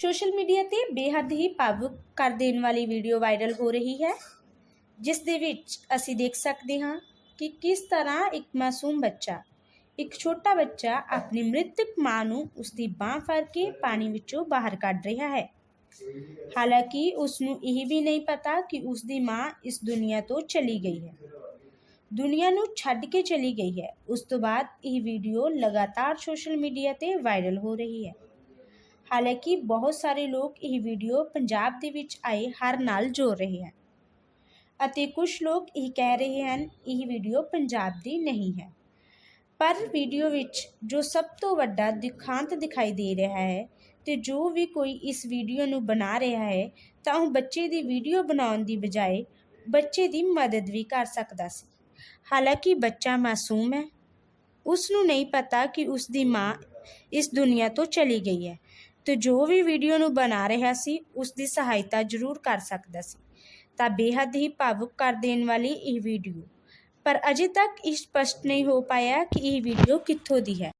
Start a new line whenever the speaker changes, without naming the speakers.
Social media ਤੇ ਬੇਹੱਦ ਹੀ ਭਾਵੁਕ ਕਰ ਦੇਣ ਵਾਲੀ ਵੀਡੀਓ ਵਾਇਰਲ ਹੋ ਰਹੀ ਹੈ, ਜਿਸ ਦੇ ਵਿੱਚ ਅਸੀਂ ਦੇਖ ਸਕਦੇ ਹਾਂ ਕਿ ਕਿਸ ਤਰ੍ਹਾਂ ਇੱਕ ਮਾਸੂਮ ਬੱਚਾ, ਇੱਕ ਛੋਟਾ ਬੱਚਾ ਆਪਣੀ ਮ੍ਰਿਤਕ ਮਾਂ ਨੂੰ ਉਸਦੀ ਬਾਹ ਫੜ ਕੇ ਪਾਣੀ ਵਿੱਚੋਂ ਬਾਹਰ ਕੱਢ ਰਿਹਾ ਹੈ। ਹਾਲਾਂਕਿ ਉਸ ਨੂੰ ਇਹ ਵੀ ਨਹੀਂ ਪਤਾ ਕਿ ਉਸ ਦੀ ਮਾਂ ਇਸ ਦੁਨੀਆ ਤੋਂ ਚਲੀ ਗਈ ਹੈ। ਦੁਨੀਆ ਨੂੰ ਛੱਡ ਕੇ ਚਲੀ ਗਈ ਹੈ। ਉਸ ਤੋਂ ਬਾਅਦ ਇਹ ਵੀਡੀਓ ਲਗਾਤਾਰ ਸੋਸ਼ਲ ਮੀਡੀਆ ਤੇ ਵਾਇਰਲ ਹੋ ਰਹੀ ਹੈ। ਹਾਲਾਂਕਿ ਬਹੁਤ ਸਾਰੇ ਲੋਕ ਇਹ ਵੀਡੀਓ ਪੰਜਾਬ ਦੇ ਵਿੱਚ ਆਏ ਹਰ ਨਾਲ ਜੋੜ ਰਹੇ ਹਨ। ਅਤੇ ਕੁਝ ਲੋਕ ਇਹ ਕਹਿ ਰਹੇ ਹਨ, ਇਹ ਵੀਡੀਓ ਪੰਜਾਬ ਦੀ ਨਹੀਂ ਹੈ। ਪਰ ਵੀਡੀਓ ਵਿੱਚ ਜੋ ਸਭ ਤੋਂ ਵੱਡਾ ਦਿਖਾਂਤ ਦਿਖਾਈ ਦੇ ਰਿਹਾ ਹੈ ਤੇ ਜੋ ਵੀ ਕੋਈ ਇਸ ਵੀਡੀਓ ਨੂੰ ਬਣਾ ਰਿਹਾ ਹੈ, ਤਾਂ ਉਹ ਬੱਚੇ ਦੀ ਵੀਡੀਓ ਬਣਾਉਣ ਦੀ ਬਜਾਏ ਬੱਚੇ ਦੀ ਮਦਦ ਵੀ ਕਰ ਸਕਦਾ ਸੀ। ਹਾਲਾਂਕਿ ਬੱਚਾ ਮਾਸੂਮ ਹੈ। ਉਸ ਨੂੰ ਨਹੀਂ ਪਤਾ ਕਿ ਉਸ ਦੀ ਮਾਂ ਇਸ ਦੁਨੀਆ ਤੋਂ ਚਲੀ ਗਈ ਹੈ। ਅਤੇ ਜੋ ਵੀ ਵੀਡੀਓ ਨੂੰ ਬਣਾ ਰਿਹਾ ਸੀ ਉਸ ਦੀ ਸਹਾਇਤਾ ਜ਼ਰੂਰ ਕਰ ਸਕਦਾ ਸੀ। ਤਾਂ ਬੇਹੱਦ ਹੀ ਭਾਵੁਕ ਕਰ ਦੇਣ ਵਾਲੀ ਇਹ ਵੀਡੀਓ ਪਰ ਅਜੇ ਤੱਕ ਇਹ ਸਪਸ਼ਟ ਨਹੀਂ ਹੋ ਪਾਇਆ ਕਿ ਇਹ ਵੀਡੀਓ ਕਿੱਥੋਂ ਦੀ ਹੈ।